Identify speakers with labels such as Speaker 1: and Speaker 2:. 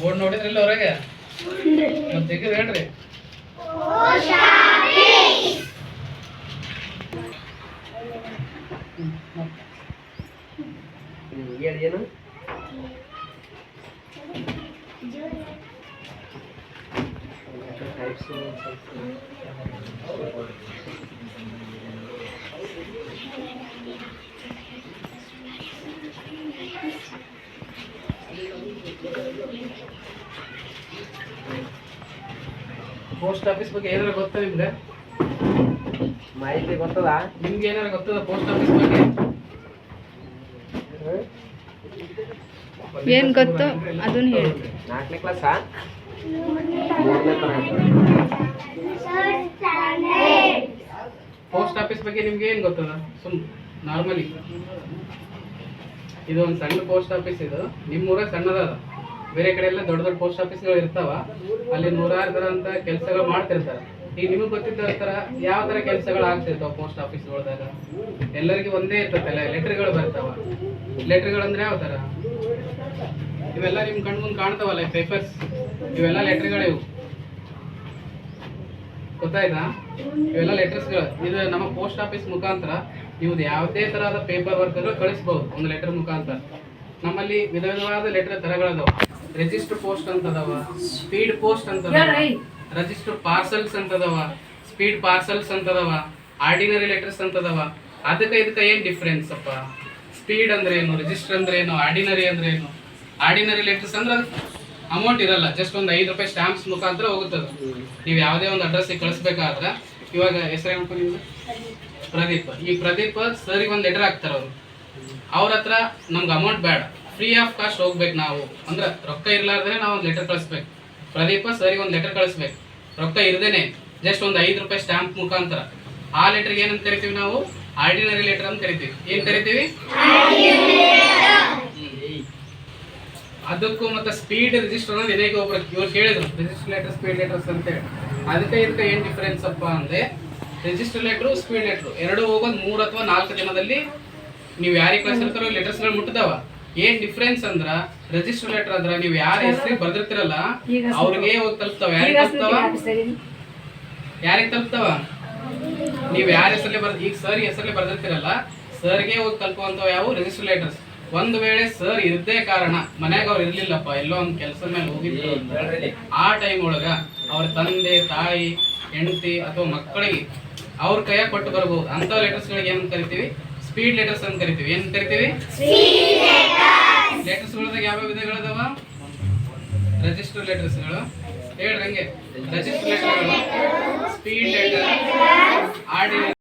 Speaker 1: Board ನೋಡಿದ್ರಿಲ್ಲ ಹೊರಗೆ? ಮತ್ತೆ ತೆಗೆದು ಹೇಳ್ರಿ. ಏನು ಮತ್ತೆ. ಪೋಸ್ಟ್ ಆಫೀಸ್ ಬಗ್ಗೆ ಏನಾರ ಗೊತ್ತಾ ನಿಮ್ಗೆ?
Speaker 2: ಮಾಹಿತಿ ಗೊತ್ತದ?
Speaker 1: ನಿಮ್ಗೆ ಏನಾರ ಗೊತ್ತದ ಪೋಸ್ಟ್ ಆಫೀಸ್ ಬಗ್ಗೆ?
Speaker 3: ಏನ್ ಗೊತ್ತು? ಅದನ್ನ ಹೇಳಿ.
Speaker 2: ನಾಲ್ಕನೇ ಕ್ಲಾಸಾ
Speaker 1: ಪೋಸ್ಟ್ ಆಫೀಸ್ ಬಗ್ಗೆ ನಿಮ್ಗೆ ಏನ್ ಗೊತ್ತದ? ಸುಮ್ ನಾರ್ಮಲಿ ಇದು ಒಂದು ಸಣ್ಣ ಪೋಸ್ಟ್ ಆಫೀಸ್ ಇದು. ನಿಮ್ಮೂರ ಸಣ್ಣದಾದ. ಬೇರೆ ಕಡೆ ಎಲ್ಲ ದೊಡ್ಡ ದೊಡ್ಡ ಪೋಸ್ಟ್ ಆಫೀಸ್ಗಳು ಇರ್ತಾವ. ಅಲ್ಲಿ ನೂರಾರು ತರ ಅಂತ ಕೆಲಸಗಳು ಮಾಡ್ತಿರ್ತಾರೆ. ಈಗ ನಿಮಗೆ ಗೊತ್ತಿದ್ದ ತರ ಯಾವ ತರ ಕೆಲಸಗಳು ಆಗ್ತಿರ್ತಾವ ಪೋಸ್ಟ್ ಆಫೀಸ್ಗಳದಾಗ ಎಲ್ಲರಿಗೂ ಒಂದೇ ಇರ್ತೈತಲ್ಲ, ಲೆಟರ್ಗಳು ಬರ್ತಾವ. ಲೆಟರ್ಗಳು ಅಂದ್ರೆ ಯಾವ ತರ ಇವೆಲ್ಲ ನಿಮ್ ಕಣ್ ಮುಂದೆ ಕಾಣ್ತಾವಲ್ಲ ಪೇಪರ್ಸ್ ಇವೆಲ್ಲ ಲೆಟರ್ಗಳಿವು ಗೊತ್ತಾಯ್ತಾ ಇವೆಲ್ಲ ಲೆಟರ್ಸ್ಗಳು ಇದು ನಮ್ಮ ಪೋಸ್ಟ್ ಆಫೀಸ್ ಮುಖಾಂತರ ನೀವು ಯಾವುದೇ ತರಹದ ಪೇಪರ್ ವರ್ಕ್ಗಳು ಕಳಿಸ್ಬೋದು ಒಂದು ಲೆಟರ್ ಮುಖಾಂತರ. ನಮ್ಮಲ್ಲಿ ವಿಧ ವಿಧವಾದ ಲೆಟರ್ ತರಗಳದಾವ. ರಿಜಿಸ್ಟರ್ ಪೋಸ್ಟ್ ಅಂತ ಅದಾವ ಸ್ಪೀಡ್ ಪೋಸ್ಟ್ ಅಂತ ರಿಜಿಸ್ಟರ್ ಪಾರ್ಸಲ್ಸ್ ಅಂತ ಅದಾವ ಸ್ಪೀಡ್ ಪಾರ್ಸಲ್ಸ್ ಅಂತ ಅದಾವ ಆರ್ಡಿನರಿ ಲೆಟರ್ಸ್ ಅಂತ ಅದಾವ ಅದಕ್ಕೆ ಇದಕ್ಕೆ ಏನ್ ಡಿಫ್ರೆನ್ಸ್ ಅಪ್ಪ? ಸ್ಪೀಡ್ ಅಂದ್ರೆ ಏನು ರಿಜಿಸ್ಟರ್ ಅಂದ್ರೆ ಏನು ಆರ್ಡಿನರಿ ಅಂದ್ರೆ ಏನು? ಆರ್ಡಿನರಿ ಲೆಟರ್ಸ್ ಅಂದ್ರೆ ಅಮೌಂಟ್ ಇರಲ್ಲ ಜಸ್ಟ್ ಒಂದು ಐದು ರೂಪಾಯಿ ಸ್ಟಾಂಪ್ಸ್ ಮುಖಾಂತರ ಹೋಗುತ್ತದೆ. ನೀವು ಯಾವುದೇ ಒಂದು ಅಡ್ರೆಸ್ಗೆ ಕಳಿಸ್ಬೇಕಾದ್ರೆ, ಇವಾಗ ಹೆಸರು ಏನಪ್ಪ ನಿಮ್ದು? ಪ್ರದೀಪ್. ಈ ಪ್ರದೀಪ್ ಸರಿಗೆ ಒಂದು ಲೆಟರ್ ಹಾಕ್ತಾರೆ ಅವರು. ಅವ್ರ ಹತ್ರ ನಮ್ಗೆ ಅಮೌಂಟ್ ಬೇಡ. ಫ್ರೀ ಆಫ್ ಕಾಸ್ಟ್ ಹೋಗ್ಬೇಕು ನಾವು. ಅಂದ್ರೆ ರೊಕ್ಕ ಇರ್ಲಾರ್ದೇ ನಾವು ಒಂದು ಲೆಟರ್ ಕಳಿಸ್ಬೇಕು. ಪ್ರದೀಪ ಸರಿಗೆ ಒಂದು ಲೆಟರ್ ಕಳಿಸ್ಬೇಕು. ರೊಕ್ಕ ಇರದೇನೆ ಜಸ್ಟ್ ಒಂದು ಐದು ರೂಪಾಯಿ ಸ್ಟಾಂಪ್ ಮುಖಾಂತರ. ಆ ಲೆಟರ್ಗೆ ಏನಂತ ಕರಿತೀವಿ ನಾವು? ಆರ್ಡಿನರಿ ಲೆಟರ್ ಅಂತ ಕರಿತೀವಿ. ಏನ್ ಕರಿತೀವಿ. ಅದಕ್ಕೂ ಮತ್ತೆ ಸ್ಪೀಡ್ ರಿಜಿಸ್ಟರ್ ಅನ್ನೋದು ಇದೇ ಒಬ್ರು ಇವ್ರು ಕೇಳಿದ್ರು ರಿಜಿಸ್ಟರ್ ಲೆಟರ್ ಸ್ಪೀಡ್ ಲೆಟರ್ಸ್ ಅಂತ ಹೇಳಿ. ಅದಕ್ಕೆ ಇದಕ್ಕೆ ಏನ್ ಡಿಫರೆನ್ಸ್ ಅಪ್ಪ ಅಂದ್ರೆ ರಿಜಿಸ್ಟರ್ ಲೆಟ್ರು ಸ್ಪೀಡ್ ಲೆಟ್ರು ಎರಡು ಹೋಗೋದು ಮೂರು ಅಥವಾ ನಾಲ್ಕು ದಿನದಲ್ಲಿ ನೀವು ಯಾರಿಗೆ ಕಳಿಸಿರ್ತಾರೋ ಲೆಟರ್ಸ್ಗಳು ಮುಟ್ಟದವ ಏನ್ ಡಿಫ್ರೆನ್ಸ್ ಅಂದ್ರ ರಿಜಿಸ್ಟರ್ ಲೆಟರ್ ಅಂದ್ರ ನೀವು ಯಾರ ಹೆಸರಿಗೆ ಬರ್ದಿರ್ತಿರಲ್ಲ ಅವ್ರಿಗೆ ಹೋಗಿ ತಲುಪ್ತಾವ. ಯಾರಿಗೆ ತಲುಪ್ತಾವ? ಯಾರಿಗೆ ತಲುಪ್ತಾವ? ನೀವು ಯಾರ ಹೆಸರಲ್ಲಿ ಬರ್ದ ಈಗ ಸರ್ ಹೆಸರಲ್ಲಿ ಬರ್ದಿರ್ತೀರಲ್ಲ ಸರ್ಗೆ ಹೋಗಿ ತಲುಪುವಂತ ಯಾವ? ರಿಜಿಸ್ಟರ್ ಲೆಟರ್ಸ್ ಒಂದು ವೇಳೆ ಸರ್ ಇರ್ದೇ ಕಾರಣ ಮನೆಯಾಗ ಅವ್ರು ಇರ್ಲಿಲ್ಲಪ್ಪ ಎಲ್ಲೋ ಒಂದು ಕೆಲಸದ ಮೇಲೆ ಹೋಗಿದ್ರು ಆ ಟೈಮ್ ಒಳಗ ಅವ್ರ ತಂದೆ ತಾಯಿ ಹೆಂಡತಿ ಅಥವಾ ಮಕ್ಕಳಿಗೆ ಅವ್ರ ಕೈಯಾಗ ಕೊಟ್ಟು ಬರ್ಬೋದು. ಅಂತ ಲೆಟರ್ಸ್ಗಳಿಗೆ ಏನ್ ಕರಿತೀವಿ? ಸ್ಪೀಡ್ ಲೆಟರ್ಸ್ ಅಂತ ಕರಿತೀವಿ. ಏನ್ ಕರಿತೀವಿ? ಲೆಟರ್ಸ್ ಗಳದಾಗ ಯಾವ ವಿಧಗಳದಾವ? ರಿಜಿಸ್ಟರ್ ಲೆಟರ್ಸ್ಗಳು. ಹೇಳ್ರಂಗೆ ರಿಜಿಸ್ಟರ್ ಲೆಟರ್ಗಳು ಸ್ಪೀಡ್ ಲೆಟರ್ ಆರ್ಡಿನರಿ